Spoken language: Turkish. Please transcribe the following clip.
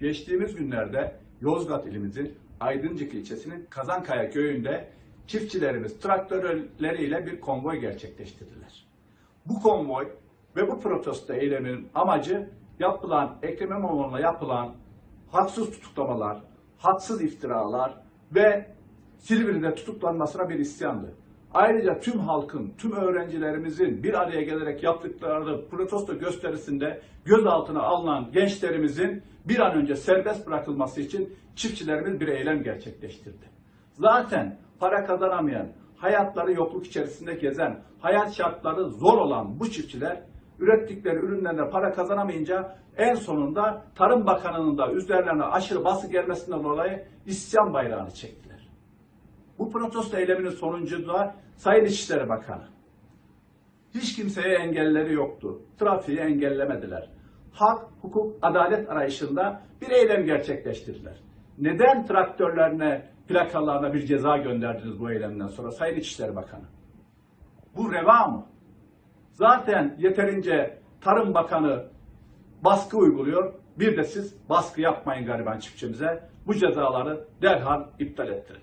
geçtiğimiz günlerde Yozgat ilimizin Aydıncık ilçesinin Kazankaya köyünde çiftçilerimiz traktörleriyle bir konvoy gerçekleştirdiler. Bu konvoy ve bu protesto eyleminin amacı yapılan Ekrem İmamoğlu'na yapılan haksız tutuklamalar, haksız iftiralar ve Silivri'de tutuklanmasına bir isyandı. Ayrıca tüm halkın, tüm öğrencilerimizin bir araya gelerek yaptıkları protesto gösterisinde gözaltına alınan gençlerimizin bir an önce serbest bırakılması için çiftçilerimiz bir eylem gerçekleştirdi. Zaten para kazanamayan, hayatları yokluk içerisinde gezen, hayat şartları zor olan bu çiftçiler ürettikleri ürünlerle para kazanamayınca en sonunda Tarım Bakanı'nın da üzerlerine aşırı baskı gelmesinden dolayı isyan bayrağını çektiler. Bu protesto eyleminin sonucu da Sayın İçişleri Bakanı. Hiç kimseye engelleri yoktu. Trafiği engellemediler. Hak, hukuk, adalet arayışında bir eylem gerçekleştirdiler. Neden traktörlerine, plakalarına bir ceza gönderdiniz bu eylemden sonra Sayın İçişleri Bakanı? Bu reva mı? Zaten yeterince Tarım Bakanı baskı uyguluyor. Bir de siz baskı yapmayın gariban çiftçimize. Bu cezaları derhal iptal ettirin.